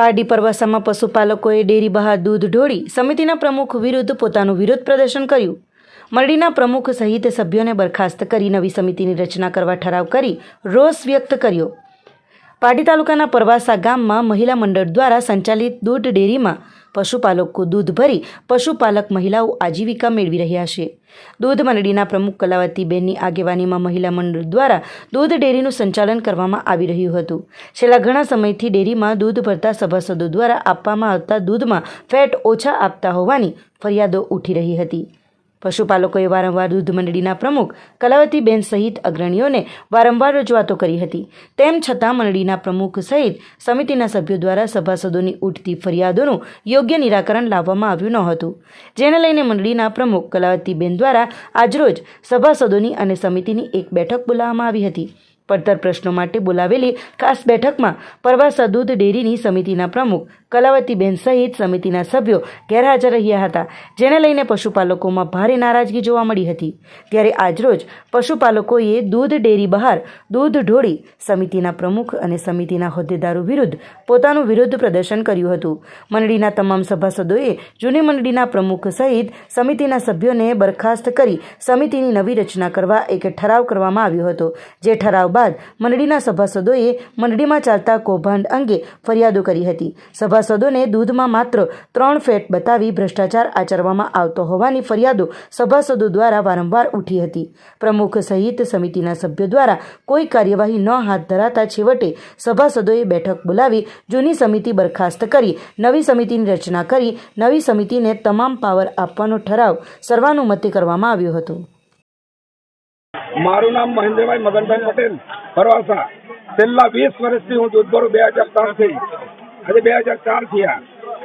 Pardi પરવાસામાં પશુપાલકોએ dairy બહાર દૂધ ઢોળી સમિતિના પ્રમુખ વિરુદ્ધ પોતાનું વિરોધ પ્રદર્શન કર્યું. મરડીના પ્રમુખ સહિત સભ્યોને બરખાસ્ત કરી નવી સમિતિની રચના કરવા ઠરાવ કરી રોષ વ્યક્ત કર્યો. પારડી તાલુકાના પરવાસા ગામમાં મહિલા મંડળ દ્વારા સંચાલિત દૂધ ડેરીમાં પશુપાલકો દૂધ ભરી પશુપાલક મહિલાઓ આજીવિકા મેળવી રહ્યા છે. દૂધ મંડળીના પ્રમુખ કલાવતીબેનની આગેવાનીમાં મહિલા મંડળ દ્વારા દૂધ ડેરીનું સંચાલન કરવામાં આવી રહ્યું હતું. છેલ્લા ઘણા સમયથી ડેરીમાં દૂધ ભરતા સભાસદો દ્વારા આપવામાં આવતા દૂધમાં ફેટ ઓછા આપતા હોવાની ફરિયાદો ઉઠી રહી હતી. પશુપાલકોએ વારંવાર દૂધ મંડળીના પ્રમુખ કલાવતીબેન સહિત અગ્રણીઓને વારંવાર રજૂઆતો કરી હતી. તેમ છતાં મંડળીના પ્રમુખ સહિત સમિતિના સભ્યો દ્વારા સભાસદોની ઉઠતી ફરિયાદોનું યોગ્ય નિરાકરણ લાવવામાં આવ્યું ન હતું. જેને લઈને મંડળીના પ્રમુખ કલાવતીબેન દ્વારા આજરોજ સભાસદોની અને સમિતિની એક બેઠક બોલાવવામાં આવી હતી. પડતર પ્રશ્નો માટે બોલાવેલી ખાસ બેઠકમાં પરવાસા દૂધ ડેરીની સમિતિના પ્રમુખ કલાવતીબેન સહિત સમિતિના સભ્યો ગેરહાજર રહ્યા હતા, જેને લઈને પશુપાલકોમાં ભારે નારાજગી જોવા મળી હતી. ત્યારે આજરોજ પશુપાલકોએ દૂધ ડેરી બહાર દૂધ ઢોળી સમિતિના પ્રમુખ અને સમિતિના હોદ્દેદારો વિરુદ્ધ પોતાનું વિરોધ પ્રદર્શન કર્યું હતું. મંડળીના તમામ સભાસદોએ જૂની મંડળીના પ્રમુખ સહિત સમિતિના સભ્યોને બરખાસ્ત કરી સમિતિની નવી રચના કરવા એક ઠરાવ કરવામાં આવ્યો હતો. જે ઠરાવ બાદ મંડળીના સભાસદોએ મંડળીમાં ચાલતા કૌભાંડ અંગે ફરિયાદો કરી હતી. સભાસદોને દૂધમાં માત્ર ત્રણ ફેટ બતાવી ભ્રષ્ટાચાર આચરવામાં આવતો હોવાની ફરિયાદો સભાસદો દ્વારા વારંવાર ઉઠી હતી. પ્રમુખ સહિત સમિતિના સભ્યો દ્વારા કોઈ કાર્યવાહી ન હાથ ધરાતા છેવટે સભાસદોએ બેઠક બોલાવી જૂની સમિતિ બરખાસ્ત કરી, નવી સમિતિની રચના કરી, નવી સમિતિને તમામ પાવર આપવાનો ઠરાવ સર્વાનુમતે કરવામાં આવ્યો હતો. મારું નામ મહેન્દ્રભાઈ મગનભાઈ પટેલ છેલ્લા વીસ વર્ષથી હું દૂધભરું બે હજાર ત્રણથી આજે બે હજાર ચાર થયા.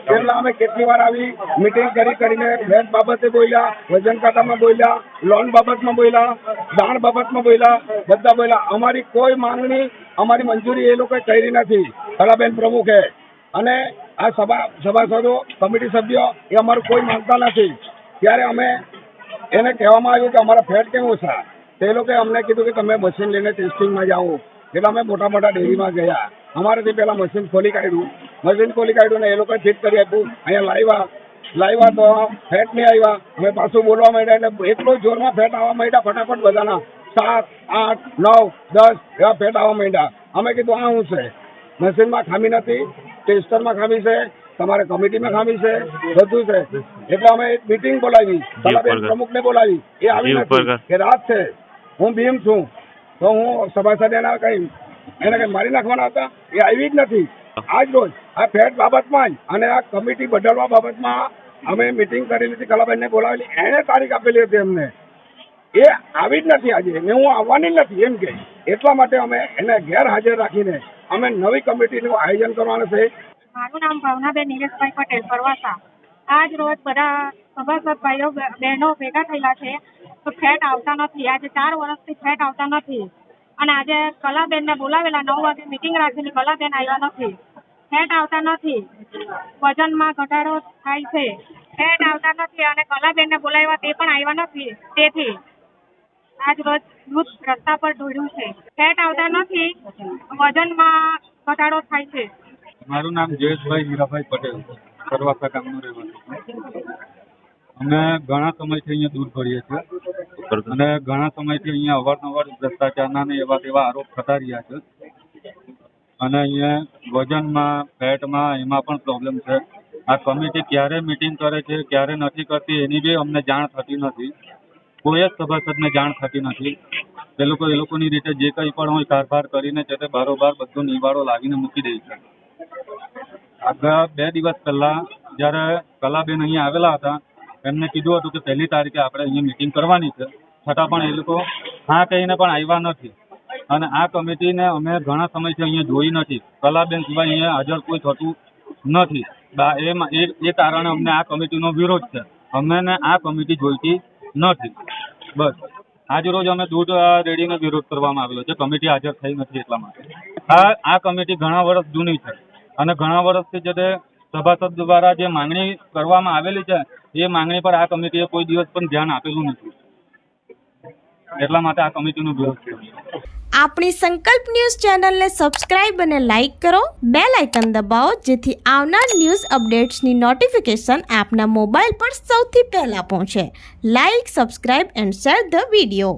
છેલ્લા અમે કેટલી વાર આવી મિટિંગ કરી કરીને ફેટ બાબતે બોલ્યા, વજન કાંટામાં બોલ્યા લોન બાબતમાં બોલ્યા દાણ બાબતમાં બોલ્યા, બધા બોલ્યા. અમારી કોઈ માંગણી, અમારી મંજૂરી એ લોકોએ કરી નથી. કલાબેન પ્રમુખે અને આ સભા, સભાસદો, કમિટી સભ્યો એ અમારું કોઈ માંગતા નથી. ત્યારે અમે એને કહેવામાં આવ્યું કે અમારા ફેટ કેમ ઓછા તે લોકોએ અમને કીધું કે તમે મશીન લઈને ટેસ્ટિંગમાં જાઓ. એટલે અમે મોટા મોટા ડેરીમાં ગયા. અમારેથી પહેલાં મશીન ખોલી કાઢ્યું મશીન ખોલી કાઢ્યું ને એ લોકો ફિટ કરી આપ્યું અહીંયા લાવ્યા. લાવ્યા તો ફેટ નહીં આવ્યા. અમે પાછું બોલવા માંડ્યા એટલે એટલો જોરમાં ફેટ આવવા માંડ્યા ફટાફટ બધાના. સાત આઠ નવ દસ એવા ફેટ આવવા માંડ્યા. અમે કીધું આ શું છે? મશીનમાં ખામી નથી ટેસ્ટરમાં ખામી છે તમારે કમિટીમાં ખામી છે બધું છે. એટલે અમે એક મિટિંગ બોલાવી. પ્રમુખ પ્રમુખને બોલાવી. એ આવી નથી કે રાત છે. હું ભીમ છું. તો હું સભાસદ એના કઈ એને કઈ મારી નાખવાના હતા? એ આવી જ નથી. આજ રોજ આ ફેટ બાબતમાં અને આ કમિટી બદલવા બાબતમાં અમે મિટિંગ કરેલી હતી, કલાબેનને બોલાવેલી. એણે તારીખ આપેલી હતી એમને એ આવી જ નથી આજે. ને હું આવવાની જ નથી, એમ કે. એટલા માટે અમે એને ગેરહાજર રાખીને અમે નવી કમિટીનું આયોજન કરવાનું છે. મારું નામ ભાવનાબેન નિલેશભાઈ પટેલ પરવાસા. આજ રોજ બધા સભાસદ ભાઈઓ બહેનો ભેગા થયેલા છે. તો ફેટ આવતા નથી. આજે ચાર વર્ષથી ફેટ આવતા નથી. અને આજે કલાબેનને બોલાવેલા નવ વાગે મિટિંગ રાખેલી કલાબેન આવ્યા નથી. ફેટ આવતા નથી. વજનમાં ઘટાડો થાય છે. ફેટ આવતા નથી અને કલાબેનને બોલાવ્યા તે પણ આવ્યા નથી. તેથી આજ રોજ દૂધ રસ્તા પર ઢોળ્યું છે. ફેટ આવતા નથી. વજનમાં ઘટાડો થાય છે. મારું નામ જયેશભાઈ હીરાભાઈ પટેલ સરવાસા ગામનો રહેવાસી છું. અમે ઘણા સમયથી અહીંયા દૂર ભરીએ છીએ. અને ઘણા સમયથી અહીંયા અવારનવાર ભ્રષ્ટાચારના ને એવા તેવા આરોપ થતા રહ્યા છે. અને અહીંયા વજનમાં, ફેટમાં એમાં પણ પ્રોબ્લેમ છે. આ કમિટી ક્યારે મિટિંગ કરે છે, ક્યારે નથી કરતી, એની બી અમને જાણ થતી નથી. કોઈ જ સભાસદને જાણ થતી નથી. એ લોકો, એ લોકોની રીતે જે કંઈ પણ હોય કારભાર કરીને છે તે બારોબાર બધો નિવાડો લાવીને મૂકી દે છે. આગળ બે દિવસ પહેલા જ્યારે કલાબેન અહીંયા આવેલા હતા એમને કીધું હતું કે પહેલી તારીખે આપણે અહીંયા મિટિંગ કરવાની છે. છતાં પણ એ લોકો હા કહીને પણ આવ્યા નથી. અને આ કમિટીને અમે ઘણા સમયથી અહીંયા જોઈ નથી. કલાબેન સિવાય અહીંયા હાજર કોઈ થતું નથી. એ એ કારણે અમને આ કમિટીનો વિરોધ છે. અમને આ કમિટી જોઈતી નથી. બસ. આજ રોજ અમે દૂધ રેડીનો વિરોધ કરવામાં આવ્યો છે. કમિટી હાજર થઈ નથી એટલા માટે. આ આ કમિટી ઘણા વર્ષ જૂની છે. અને ઘણા વર્ષથી જે સભાસદ દ્વારા જે માંગણી કરવામાં આવેલી છે, એ માંગણી પર આ કમિટીએ કોઈ દિવસ પણ ધ્યાન આપેલું નથી. એટલા માટે આ કમિટીનું વિરોધ આપણી સંકલ્પ ન્યૂઝ ચેનલને સબસ્ક્રાઇબ અને લાઇક કરો, બેલ આઇકન દબાવો, જેથી આવનાર ન્યૂઝ અપડેટ્સની નોટિફિકેશન આપના મોબાઈલ પર સૌથી પહેલા પહોંચે. Like, subscribe and share the video.